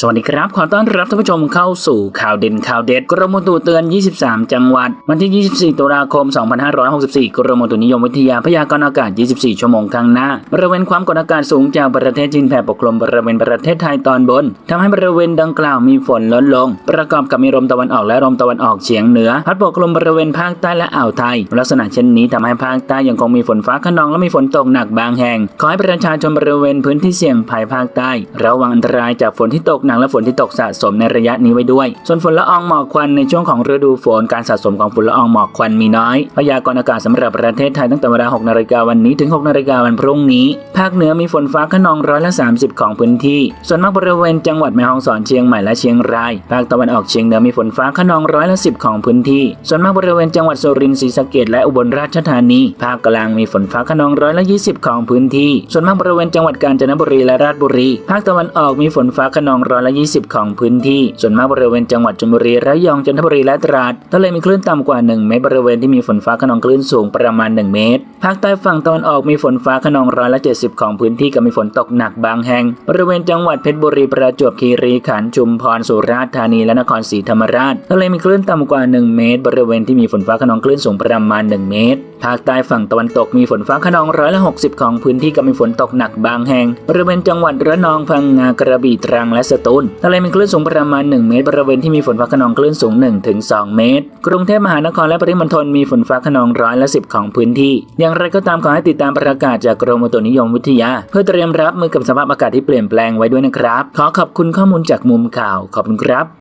สวัสดีครับ ขอต้อนรับท่านผู้ชมเข้าสู่ข่าวเด่นข่าวเด็ด กรมอุตุเตือน 23 จังหวัด วันที่ 24 ตุลาคม 2564 กรมอุตุนิยมวิทยาพยากรณ์อากาศ 24 ชั่วโมงข้างหน้า บริเวณความกดอากาศสูงจากประเทศจีนแผ่ปกคลุมบริเวณประเทศไทยตอนบนทำให้บริเวณดังกล่าวมีฝนลดลง ประกอบกับมีลมตะวันออกและลมตะวันออกเฉียงเหนือ พัดปกคลุมบริเวณภาคใต้และอ่าวไทย ลักษณะเช่นนี้ทำให้ภาคใต้ยังคงมีฝนฟ้าขนองและมีฝนตกหนักบางแห่ง ขอให้ประชาชนบริเวณพื้นที่เสี่ยงภัยภาคใต้ ระวังอันตรายจากฝนที่ตกหนักและฝนที่ตกสะสมในระยะนี้ไว้ด้วย ส่วนฝนละอองหมอกควันในช่วงของฤดูฝนการสะสมของฝุ่นละอองหมอกควันมีน้อยพยากรณ์อากาศสำหรับประเทศไทยตั้งแต่เวลา6นาฬิกาวันนี้ถึง6นาฬิกาวันพรุ่งนี้ ภาคเหนือมีฝนฟ้าขนองร้อยละ 30 ของพื้นที่ ส่วนมากบริเวณจังหวัดแม่ฮ่องสอนเชียงใหม่และเชียงราย ภาคตะวันออกเฉียงเหนือมีฝนฟ้าขนองร้อยละ10 ของพื้นที่ ส่วนมากบริเวณจังหวัดสุรินทร์ศรีสะเกษและอุบลราชธานี ภาคกลางมีฝนฟ้าขนองร้อยละ20 ของพื้นที่ ส่วนมากบริเวณจังหวัดกาญจนบุรีและราชบุรี ภาคตะวันออกมีฝนฟ้าขนองร้อยละ 20 ของพื้นที่ ส่วนมากบริเวณจังหวัดชลบุรีระยองจันทบุรีและตราดทะเลมีคลื่นต่ำกว่า 1 เมตรบริเวณที่มีฝนฟ้าขนองคลื่นสูงประมาณ 1 เมตร ภาคใต้ฝั่งตะวันออกมีฝนฟ้าขนองร้อยละ 70 ของพื้นที่กับมีฝนตกหนักบางแห่ง บริเวณจังหวัดเพชรบุรีประจวบคีรีขันธ์ชุมพรสุราษฎร์ธานีและนครศรีธรรมราชทะเลมีคลื่นต่ำกว่า 1 เมตร บริเวณที่มีฝนฟ้าขนองคลื่นสูงประมาณ 1 เมตร ภาคใต้ฝั่งตะวันตกมีฝนฟ้าขนองร้อยละ60ของพื้นที่กับมีฝนตกหนักบางแห่งบริเวณจังหวัดระนองพังงากระบี่ตรังและสตูลทะเลมีคลื่นสูงประมาณ 1 เมตร บริเวณที่มีฝนฟ้าขนองคลื่นสูง 1-2 เมตร กรุงเทพมหานครและปริมณฑลมีฝนฟ้าขนองร้อยละ10ของพื้นที่ อย่างไรก็ตามขอให้ติดตามประกาศจากกรมอุตุนิยมวิทยา เพื่อเตรียมรับมือกับสภาพอากาศที่เปลี่ยนแปลงไว้ด้วยนะครับ ขอขอบคุณข้อมูลจากมุมข่าวขอบคุณครับ